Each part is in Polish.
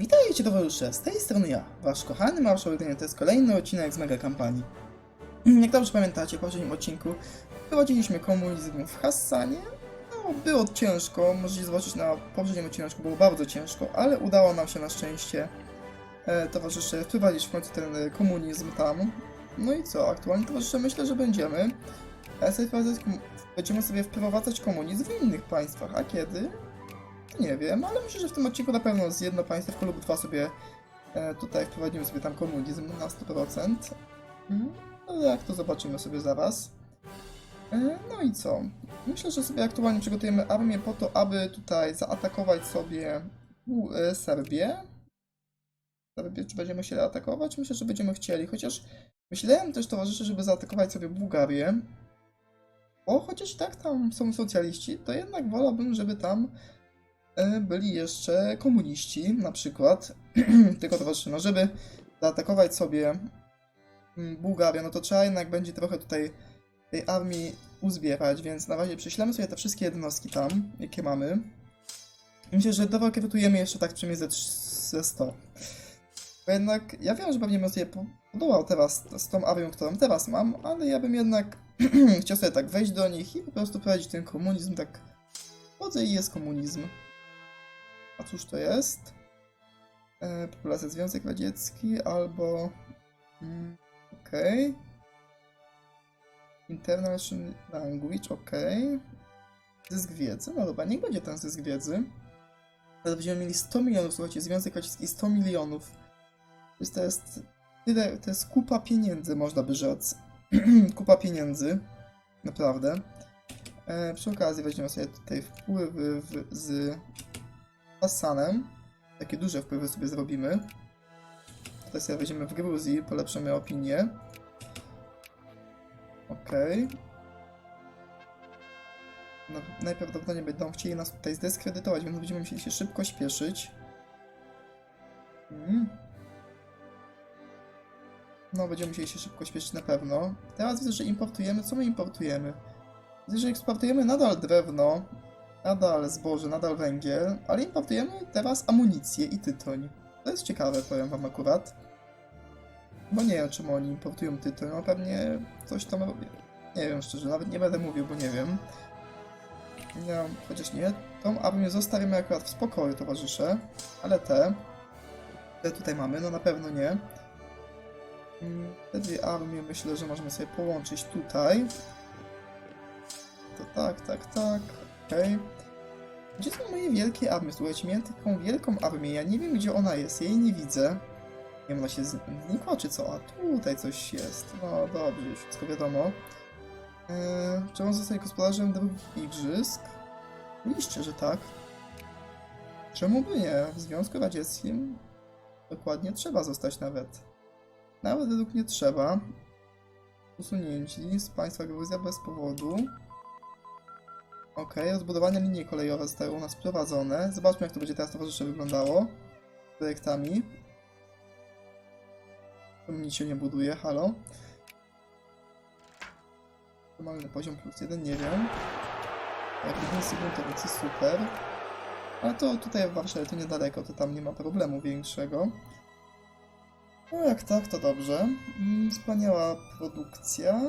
Witajcie towarzysze, z tej strony ja, wasz kochany marszał jedynie to jest kolejny odcinek z mega kampanii. Jak dobrze pamiętacie, w poprzednim odcinku prowadziliśmy komunizm w Hassanie. No, było ciężko, możecie zobaczyć na poprzednim odcinku, było bardzo ciężko, ale udało nam się na szczęście e, towarzysze wprowadzić w końcu ten e, komunizm tam. No i co, aktualnie towarzysze myślę, że będziemy e, sobie będziemy sobie wprowadzać komunizm w innych państwach, a kiedy? Nie wiem, ale myślę, że w tym odcinku na pewno z jedno państwo lub dwa sobie e, tutaj wprowadzimy sobie tam komunizm na 100%. Mm, No jak to zobaczymy sobie zaraz. E, no i co? Myślę, że sobie aktualnie przygotujemy armię po to, aby tutaj zaatakować sobie u, e, Serbię. Serbię, czy będziemy chcieli atakować? Myślę, że będziemy chcieli, chociaż myślałem też towarzysze, żeby zaatakować sobie Bułgarię. Bo chociaż tak tam są socjaliści, to jednak wolałbym, żeby tam byli jeszcze komuniści, na przykład. Tylko towarzysze, no żeby zaatakować sobie mm, Bułgarię, no to trzeba jednak będzie trochę tutaj tej armii uzbierać, więc na razie prześlemy sobie te wszystkie jednostki tam, jakie mamy. Myślę, że do walki wytujemy jeszcze tak przynajmniej ze, trz- ze 100. Bo jednak, ja wiem, że pewnie bym sobie po- podołał teraz z tą armią, którą teraz mam, ale ja bym jednak chciał sobie tak wejść do nich i po prostu prowadzić ten komunizm tak... Chodzę i jest komunizm. A cóż to jest? E, populacja Związek Radziecki albo... Mm, Okej. International Language, okej. Zysk wiedzy, no dobra, niech będzie ten zysk wiedzy. Ale będziemy mieli 100 milionów, słuchajcie, Związek Radziecki 100 milionów. Jest, to jest tyle, to jest kupa pieniędzy, można by rzec. kupa pieniędzy, naprawdę. E, przy okazji weźmiemy sobie tutaj wpływy w, z Hassanem. Takie duże wpływy sobie zrobimy. Tutaj sobie weźmiemy w Gruzji, polepszymy opinię. Okej. No, najprawdopodobniej będą chcieli nas tutaj zdyskredytować, więc będziemy musieli się szybko śpieszyć. Mm. No, będziemy musieli się szybko śpieszyć na pewno. Teraz widzę, że importujemy. Co my importujemy? Widzę, że eksportujemy nadal drewno, nadal zboże, nadal węgiel, ale importujemy teraz amunicję i tytoń. To jest ciekawe, powiem wam akurat. Bo nie wiem, czemu oni importują tytoń, no pewnie coś tam robię. Nie wiem szczerze, nawet nie będę mówił, bo nie wiem. Nie, chociaż nie. Tą armię zostawimy akurat w spokoju, towarzysze. Ale te... Te tutaj mamy, no na pewno nie. Mm, Te dwie armie myślę, że możemy sobie połączyć tutaj. To tak, tak, tak. Okej. Gdzie są moje wielkie armie? Słuchajcie, miałem taką wielką armię, ja nie wiem gdzie ona jest, ja jej nie widzę. Nie ona się znikła czy co? A tutaj coś jest. No dobrze, już wszystko wiadomo. Eee, czy on zostaje gospodarzem drugich igrzysk? Oczywiście, że tak. Czemu by nie? W Związku Radzieckim dokładnie trzeba zostać nawet. Nawet według mnie trzeba. Usunięci z państwa Gruzja bez powodu. Okej, rozbudowanie linii kolejowe zostały u nas prowadzone. Zobaczmy, jak to będzie teraz towarzysze wyglądało. Z projektami. To nic się nie buduje, halo. Normalny poziom plus jeden, nie wiem. Jak 1 sekund to więc jest super. Ale to tutaj w Warszawie to niedaleko, to tam nie ma problemu większego. No jak tak, to dobrze. Mm, Wspaniała produkcja.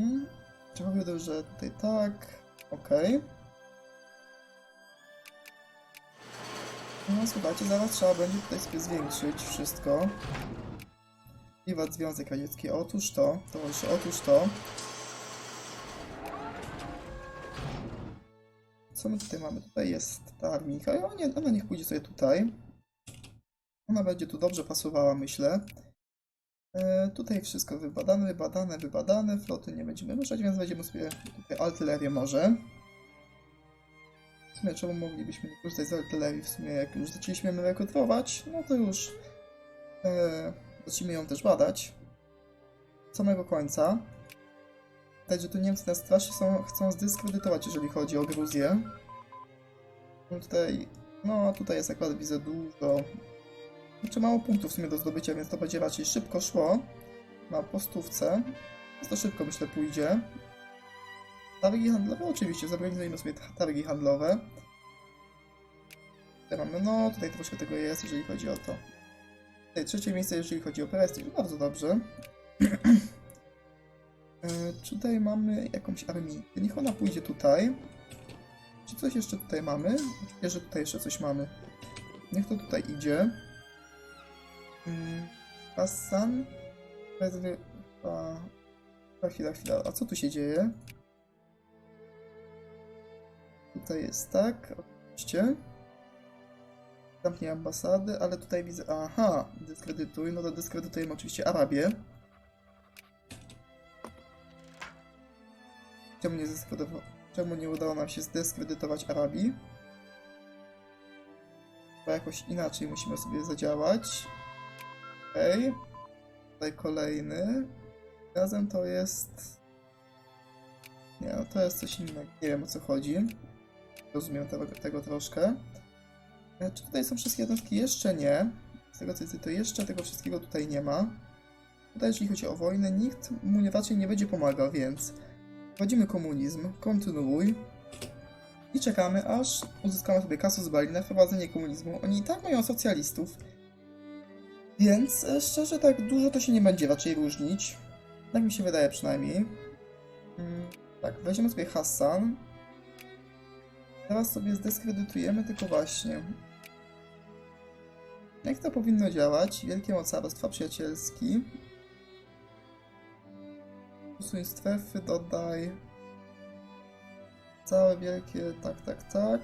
Mm. Czy że tutaj tak. Okej. No słuchajcie, zaraz trzeba będzie tutaj sobie zwiększyć wszystko. Wiwat Związek Radziecki. Otóż to, towarzysze, otóż to. Co my tutaj mamy? Tutaj jest ta armijka. O nie, ona niech pójdzie sobie tutaj. Ona będzie tu dobrze pasowała, myślę. E, tutaj wszystko wybadane, wybadane, wybadane. Floty nie będziemy ruszać, więc będziemy sobie artylerię może. W sumie czemu moglibyśmy nie korzystać z artylerii? W sumie jak już zaczęliśmy ją rekrutować, no to już e, ją też badać. Od samego końca. Widać, że tu Niemcy nas strasznie są, chcą zdyskredytować, jeżeli chodzi o Gruzję. Tutaj, no tutaj jest akurat widzę dużo jeszcze mało punktów w sumie do zdobycia, więc to będzie raczej szybko szło na postówce. Więc to szybko myślę pójdzie. Targi handlowe? Oczywiście, zorganizujemy sobie ta- targi handlowe. Tutaj mamy, no tutaj troszkę tego jest, jeżeli chodzi o to. Tutaj trzecie miejsce, jeżeli chodzi o prestiż, bardzo dobrze. E, Tutaj mamy jakąś armię. Niech ona pójdzie tutaj. Czy coś jeszcze tutaj mamy? Oczywiście, że tutaj jeszcze coś mamy. Niech to tutaj idzie. Mm, Hassan. Wezwy... A... Chwila, chwila. A co tu się dzieje? Tutaj jest tak, oczywiście. Zamknij ambasady, ale tutaj widzę... Aha, dyskredytuj. No to dyskredytujemy oczywiście Arabię. Czemu nie, Czemu nie udało nam się zdyskredytować Arabii? Chyba jakoś inaczej musimy sobie zadziałać. Okej. Tutaj kolejny. Razem to jest... Nie, no to jest coś innego. Nie wiem o co chodzi. Rozumiem tego, tego troszkę. E, Czy tutaj są wszystkie jednostki? Jeszcze nie. Z tego co widzę, to jeszcze tego wszystkiego tutaj nie ma. Tutaj jeśli chodzi o wojnę, nikt mu nie- raczej nie będzie pomagał, więc wchodzimy komunizm, kontynuuj i czekamy aż uzyskamy sobie kasus belli na wprowadzenie komunizmu. Oni i tak mają socjalistów, więc e, szczerze tak dużo to się nie będzie raczej różnić. Tak mi się wydaje przynajmniej. Mm, Tak, weźmiemy sobie Hassan. Teraz sobie zdyskredytujemy tylko właśnie. Jak to powinno działać? Wielkie mocarstwa przyjacielski. Usuń strefy, dodaj. Całe wielkie, tak, tak, tak.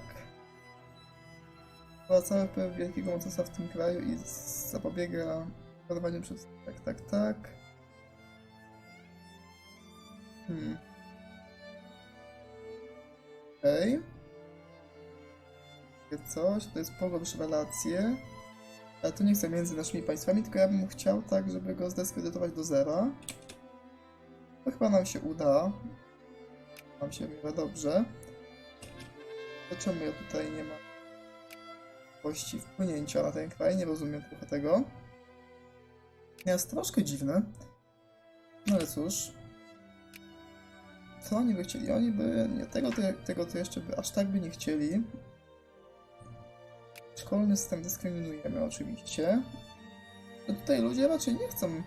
Cały wpływ wielkiego mocarstwa w tym kraju i zapobiega porwaniu przez. Tak, tak, tak. Hmm. Okej. Okay. Coś, to jest pogorsz relacje. Ale to nie chcę między naszymi państwami, tylko ja bym chciał tak, żeby go zdyskredytować do zera. To chyba nam się uda. Nam się chyba dobrze. Czemu ja tutaj nie mam możliwości wpłynięcia na ten kraj? Nie rozumiem trochę tego. Jest troszkę dziwne. No ale cóż. Co oni by chcieli? Oni by... Nie, tego, to, tego to jeszcze by aż tak by nie chcieli. Szkolny system dyskryminujemy oczywiście. To tutaj ludzie raczej nie chcą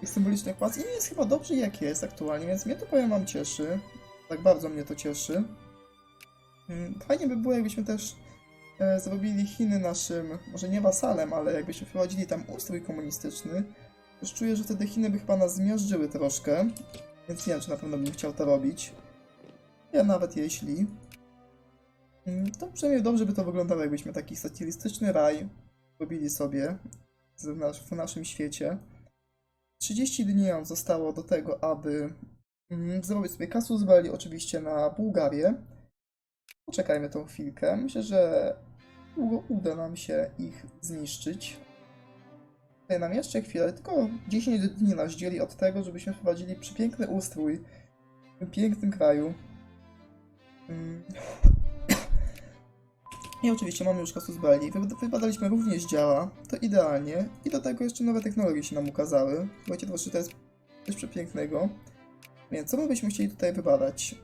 tych symbolicznych płac i nie jest chyba dobrze jak jest aktualnie, więc mnie to powiem wam cieszy. Tak bardzo mnie to cieszy. Mm, Fajnie by było jakbyśmy też zrobili Chiny naszym, może nie wasalem, ale jakbyśmy wprowadzili tam ustrój komunistyczny. Już czuję, że wtedy Chiny by chyba nas zmiażdżyły troszkę, więc nie wiem, czy na pewno bym chciał to robić. Ja nawet jeśli. Mm, To przynajmniej dobrze by to wyglądało, jakbyśmy taki socjalistyczny raj robili sobie w, nas w naszym świecie. 30 dni nam zostało do tego, aby mm, zrobić sobie kasus belli oczywiście na Bułgarię. Poczekajmy tą chwilkę. Myślę, że uda nam się ich zniszczyć. Daje nam jeszcze chwilę, tylko 10 dni nas dzieli od tego, żebyśmy wprowadzili przepiękny ustrój w tym pięknym kraju. Mm. I oczywiście mamy już kasus belli. Wy- Wybadaliśmy również działa. To idealnie. I do tego jeszcze nowe technologie się nam ukazały. Słuchajcie, to to jest coś przepięknego. Więc co my byśmy chcieli tutaj wybadać?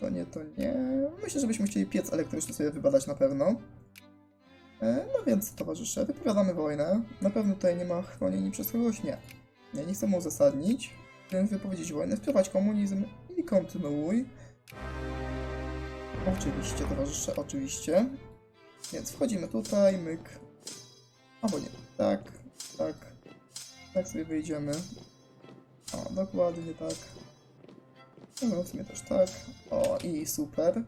To nie, to nie. Myślę, że byśmy chcieli piec elektryczny sobie wybadać na pewno. E, No więc, towarzysze, wypowiadamy wojnę. Na pewno tutaj nie ma chronieni przez kogoś? Nie. Nie, nie chcemy uzasadnić. Więc wypowiedzieć wojnę, wprowadź komunizm i kontynuuj. Oczywiście, towarzysze, oczywiście. Więc wchodzimy tutaj, myk. Albo nie. Tak, tak. Tak sobie wyjdziemy. O, dokładnie tak. No, w sumie też tak. O, i super.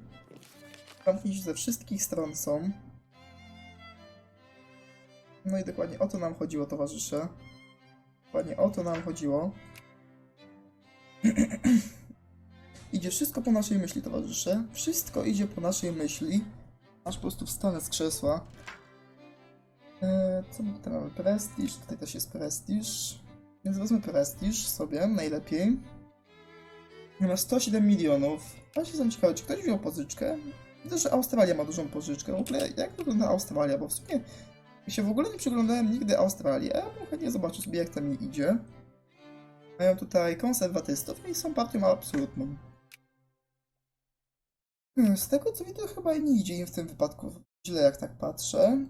Zamknięci ze wszystkich stron są. No i dokładnie o to nam chodziło, towarzysze. Dokładnie o to nam chodziło. Idzie wszystko po naszej myśli, towarzysze. Wszystko idzie po naszej myśli. Aż po prostu wstanę z krzesła. Eee, co my tutaj mamy? Prestiż. Tutaj też jest prestiż. Więc wezmę prestiż sobie, najlepiej. Ma 107 milionów. Się jestem ciekawy, czy ktoś wziął pożyczkę? Widzę, że Australia ma dużą pożyczkę. W ogóle jak wygląda Australia? Bo w sumie ja się w ogóle nie przyglądałem nigdy Australii, a ja chętnie zobaczył sobie, jak tam jej idzie. Mają tutaj konserwatystów i są partią absolutną. Hmm, Z tego co widzę, chyba nie idzie im w tym wypadku źle, jak tak patrzę.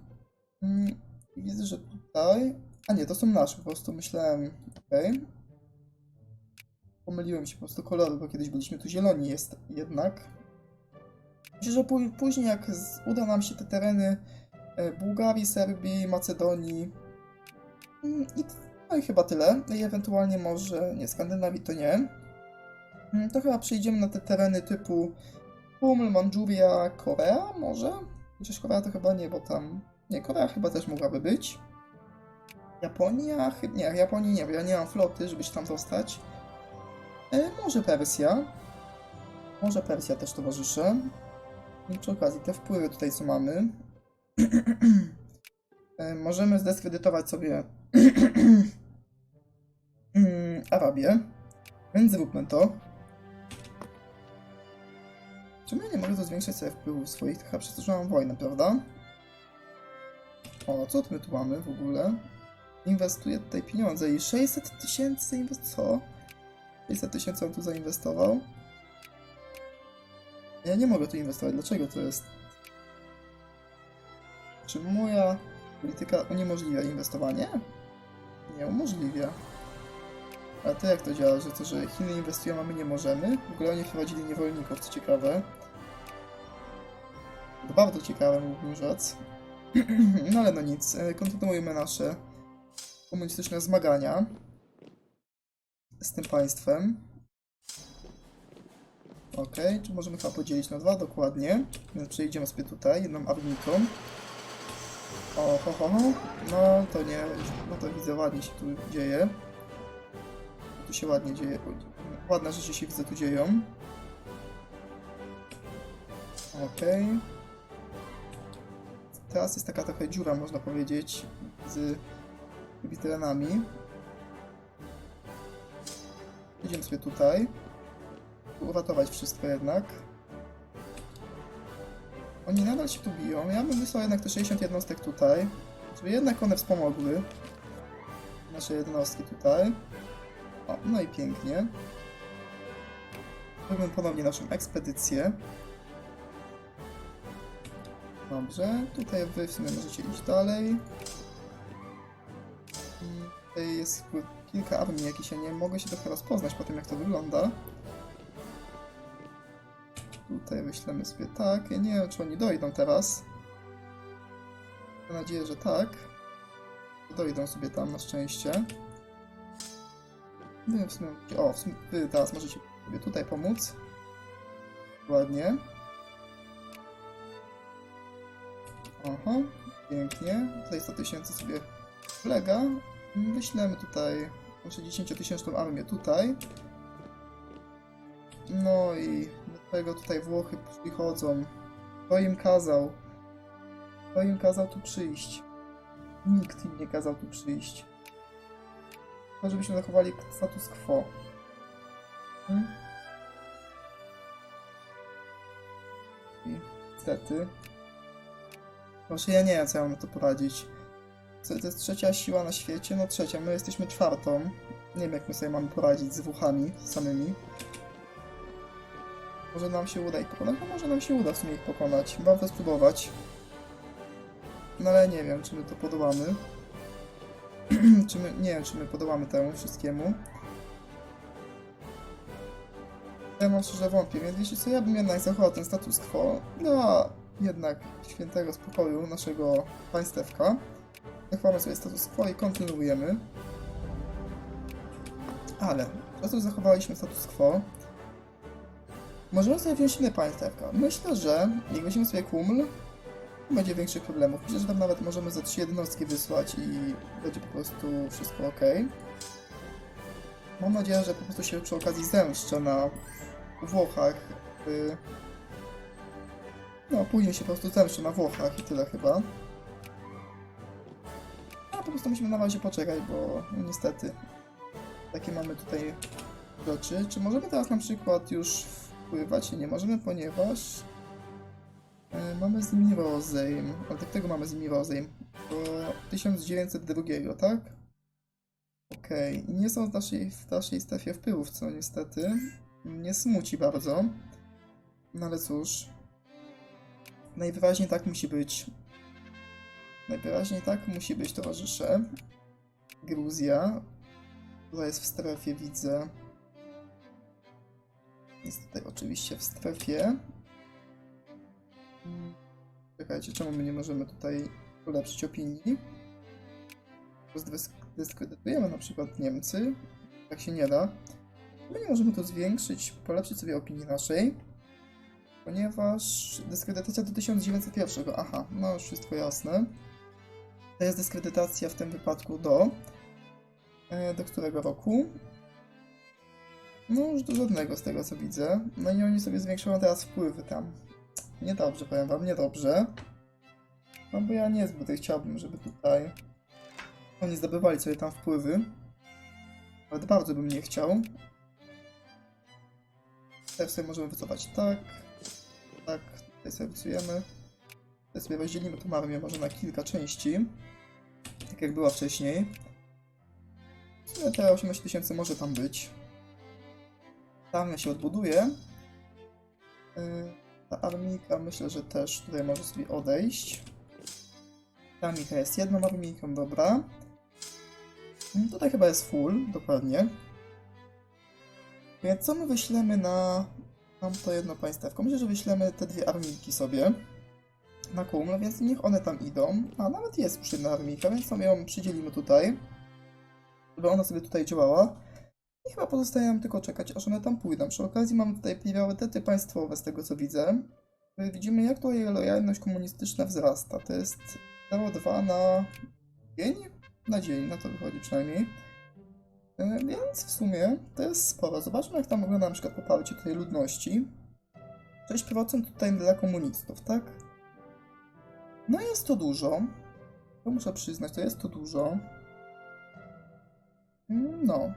Mm, i Widzę, że tutaj... A nie, to są nasze, po prostu myślałem... Okej. Pomyliłem się po prostu kolory, bo kiedyś byliśmy tu zieloni jest jednak. Myślę, że pó- później jak uda nam się te tereny Bułgarii, Serbii, Macedonii mm, i, no i chyba tyle. I ewentualnie może, nie, Skandynawii to nie. Mm, To chyba przejdziemy na te tereny typu Puml, Mandżuria, Korea może? Chociaż Korea to chyba nie, bo tam... Nie, Korea chyba też mogłaby być. Japonia? Chy- Nie, Japonii nie, bo ja nie mam floty, żeby się tam dostać. E, może Persja. Może Persja też towarzyszy. Przy okazji te wpływy tutaj co mamy. e, możemy zdyskredytować sobie mm, Arabię. Więc zróbmy to. Czemu ja nie mogę to zwiększać sobie wpływów swoich? Chyba przez to, że mam wojnę, prawda? O, co my tu mamy w ogóle? Inwestuję tutaj pieniądze i 600 tysięcy inwest... Co? 600 tysięcy on tu zainwestował? Ja nie mogę tu inwestować. Dlaczego to jest? Czy moja polityka uniemożliwia inwestowanie? Nie umożliwia. Ale to jak to działa, że to, że Chiny inwestują, a my nie możemy? W ogóle oni wprowadzili niewolników, co ciekawe. To bardzo ciekawe, mógłbym rzec. no ale no nic, e, kontynuujemy nasze komunistyczne zmagania z tym państwem. Okej, czy możemy chyba podzielić na dwa? Dokładnie. Przejdziemy sobie tutaj, jedną armiką. O, ho, ho, ho. No, to nie, no to widzę, ładnie się tu dzieje. Tu się ładnie dzieje, ładne rzeczy się widzę tu dzieją. Okej. Teraz jest taka trochę dziura, można powiedzieć, z witrenami. Idziemy sobie tutaj. Uratować wszystko jednak. Oni nadal się tu biją. Ja bym wysłał jednak te 60 jednostek tutaj. Żeby jednak one wspomogły. Nasze jednostki tutaj. O, no i pięknie. Robimy ponownie naszą ekspedycję. Dobrze, tutaj wy w sumie możecie iść dalej. Tutaj jest kilka armii jakichś, ja nie mogę się trochę rozpoznać po tym jak to wygląda. Tutaj wyślemy sobie tak. Ja nie wiem czy oni dojdą teraz. Mam nadzieję, że tak. Dojdą sobie tam na szczęście. Nie wiem w sumie. O, w sumie wy teraz możecie sobie tutaj pomóc. Ładnie. Aha, pięknie. Tutaj 100 tysięcy sobie wlega. Wyślemy tutaj może 10-tysięczną armię tutaj. No i do tego tutaj Włochy przychodzą. Kto im kazał? Kto im kazał tu przyjść? Nikt im nie kazał tu przyjść. To żebyśmy zachowali status quo. Hmm? I niestety. Proszę, ja nie wiem, co ja mam na to poradzić. Co, to jest trzecia siła na świecie? No trzecia, my jesteśmy czwartą. Nie wiem, jak my sobie mamy poradzić z Włochami samymi. Może nam się uda ich pokonać? No może nam się uda w sumie ich pokonać. Warto spróbować. No ale nie wiem, czy my to podołamy. czy my, nie wiem, czy my podołamy temu wszystkiemu. Ja mam szczerze wątpię, więc jeśli co, ja bym jednak zachował ten status quo dla jednak świętego spokoju naszego państewka. Zachowamy sobie status quo i kontynuujemy. Ale, to, że zachowaliśmy status quo, możemy sobie wziąć inne państewka. Myślę, że jak weźmiemy sobie Kuml, będzie większych problemów. Myślę, że tam nawet możemy za trzy jednostki wysłać i będzie po prostu wszystko ok. Mam nadzieję, że po prostu się przy okazji zemszczę na Włochach. No, później się po prostu zemszczę na Włochach i tyle chyba. A po prostu musimy na razie poczekać, bo no, niestety takie mamy tutaj rzeczy. Czy możemy teraz na przykład już wpływać? Nie możemy, ponieważ e, mamy z nimi rozejm. Ale do tego mamy z nimi rozejm. Do 1902, tak? Okej, i nie są w naszej, w naszej strefie wpływów, co niestety mnie smuci bardzo. No ale cóż. najwyraźniej tak musi być. Najwyraźniej tak musi być, towarzysze. Gruzja. Która jest w strefie, widzę. Jest tutaj oczywiście w strefie. Czekajcie, czemu my nie możemy tutaj ulepszyć opinii? Dyskredytujemy na przykład Niemcy. Tak się nie da. My nie możemy to zwiększyć, polepszyć sobie opinii naszej. Ponieważ dyskredytacja do 1901. Aha, no już wszystko jasne. To jest dyskredytacja w tym wypadku do. e, Do którego roku? No już do żadnego z tego co widzę. No i oni sobie zwiększają teraz wpływy tam. Niedobrze, powiem wam, niedobrze. No bo ja niezbyt chciałbym, żeby tutaj oni zdobywali sobie tam wpływy. Nawet bardzo bym nie chciał. Tutaj sobie możemy wycofać tak. Tak, tutaj sobie wycujemy. Tutaj sobie rozdzielimy tą armię może na kilka części. Tak jak była wcześniej. Sumie te 18 tysięcy może tam być. Ta armia się odbuduje. Yy, Ta armijka myślę, że też tutaj może sobie odejść. Ta armijka jest jedną armijką, dobra. Mm, Tutaj chyba jest full, dokładnie. Więc co my wyślemy na Mam to jedno państewko. Myślę, że wyślemy te dwie armijki sobie na Kuml, więc niech one tam idą. A nawet jest już jedna armijka, więc sobie ją przydzielimy tutaj, żeby ona sobie tutaj działała. I chyba pozostaje nam tylko czekać, aż one tam pójdą. Przy okazji mamy tutaj priorytety państwowe, z tego co widzę. Widzimy, jak tutaj lojalność komunistyczna wzrasta. To jest 0,2 na dzień? Na dzień, na to wychodzi przynajmniej. E, Więc w sumie to jest sporo. Zobaczmy, jak tam wygląda na przykład poparcie tej ludności. 6% tutaj dla komunistów, tak? No jest to dużo. To muszę przyznać, to jest to dużo. Mm, No,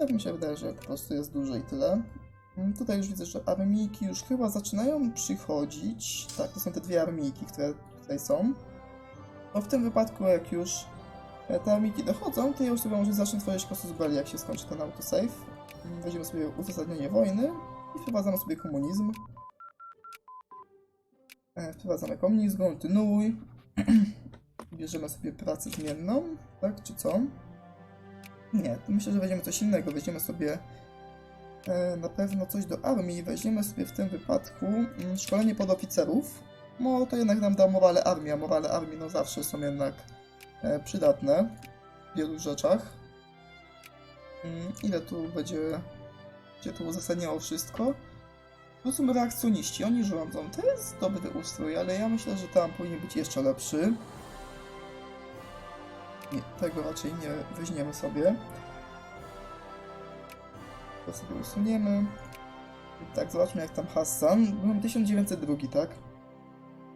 tak mi się wydaje, że po prostu jest dużo i tyle. Mm, Tutaj już widzę, że armijki już chyba zaczynają przychodzić. Tak, to są te dwie armijki, które tutaj są. No w tym wypadku, jak już e, te armijki dochodzą, to ja już sobie może zacznę tworzyć kasus belli, jak się skończy ten autosave. Mm, Weźmiemy sobie uzasadnienie wojny i wprowadzamy sobie komunizm. E, Wprowadzamy komunizm, kontynuuj. Bierzemy sobie pracę zmienną, tak, czy co? Nie, myślę, że weźmiemy coś innego. Weźmiemy sobie e, na pewno coś do armii. Weźmiemy sobie w tym wypadku mm, szkolenie podoficerów. No to jednak nam da morale armii, a morale armii no zawsze są jednak e, przydatne w wielu rzeczach. Mm, Ile tu będzie, będzie to uzasadniało wszystko? To są reakcjoniści, oni rządzą. To jest dobry ustrój, ale ja myślę, że tam powinien być jeszcze lepszy. Nie, tego raczej nie weźmiemy sobie. To sobie usuniemy. Tak, zobaczmy jak tam Hassan. Byłem 1902, tak?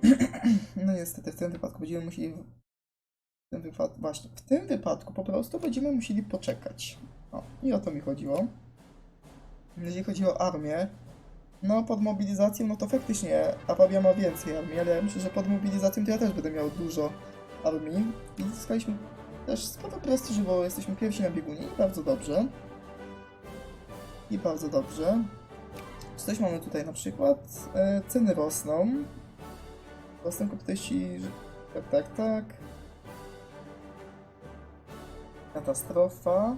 No niestety w tym wypadku będziemy musieli... W tym wypadku, właśnie, w tym wypadku po prostu będziemy musieli poczekać. O, i o to mi chodziło. Jeżeli chodzi o armię, no pod mobilizacją, no to faktycznie Arabia ma więcej armii, ale ja myślę, że pod mobilizacją to ja też będę miał dużo armii. I zyskaliśmy też sporo prestiżu, bo jesteśmy pierwsi na biegunie bardzo dobrze. I bardzo dobrze. Czy coś mamy tutaj na przykład? E, ceny rosną. Rosną kapitaliści... Tak, tak, tak. Katastrofa.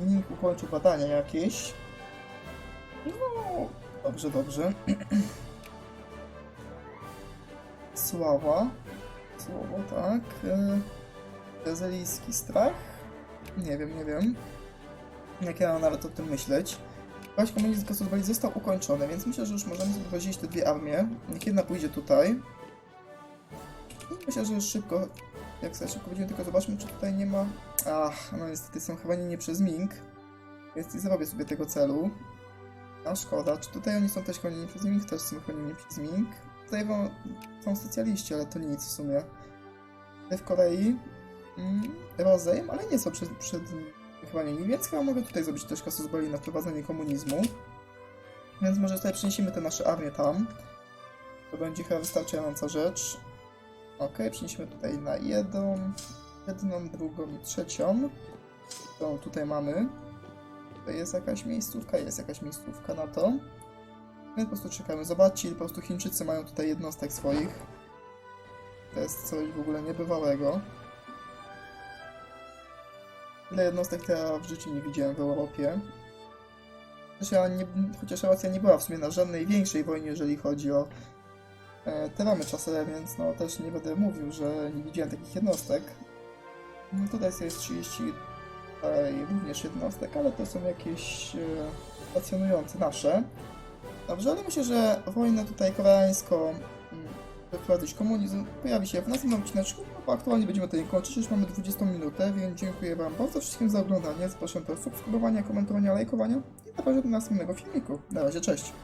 Nikt ukończył badania jakieś. No, dobrze, dobrze. Sława. Słowo, tak. E, Brazylijski strach. Nie wiem, nie wiem. Jak ja nawet o tym myśleć. Właśnie komunizm Kosovali został ukończony, więc myślę, że już możemy podzielić te dwie armie. Niech jedna pójdzie tutaj. I myślę, że już szybko, jak sobie szybko będziemy, tylko zobaczmy, czy tutaj nie ma... Ach, no niestety są chyba nie, nie przez Ming. Więc nie zrobię sobie tego celu. A szkoda, czy tutaj oni są też chronieni przez Ming? Też są chronieni przez Ming. Tutaj są socjaliści, ale to nic w sumie. W Korei mm, rozejm, ale nie są przed, przed chronieni, więc chyba mogę tutaj zrobić też kasus na wprowadzenie komunizmu. Więc może tutaj przeniesiemy te nasze armie tam. To będzie chyba wystarczająca rzecz. Ok, przeniesiemy tutaj na jedną, jedną, drugą i trzecią. Którą tutaj mamy. Tutaj jest jakaś miejscówka, jest jakaś miejscówka na to. My po prostu czekamy. Zobaczcie, po prostu Chińczycy mają tutaj jednostek swoich. To jest coś w ogóle niebywałego. Ile jednostek to ja w życiu nie widziałem w Europie. Chociaż, ja nie, chociaż Rosja nie była w sumie na żadnej większej wojnie, jeżeli chodzi o e, te ramy czasowe, więc no też nie będę mówił, że nie widziałem takich jednostek. No tutaj jest 30 tutaj również jednostek, ale to są jakieś e, stacjonujące nasze. Dobrze, ale myślę, że wojnę tutaj koreańską mm, wprowadzić komunizm pojawi się w następnym odcineczku, no bo aktualnie będziemy tutaj kończyć, już mamy 20 minutę, więc dziękuję Wam bardzo wszystkim za oglądanie, zapraszam do subskrybowania, komentowania, lajkowania i zapraszam do następnego filmiku. Na razie, cześć!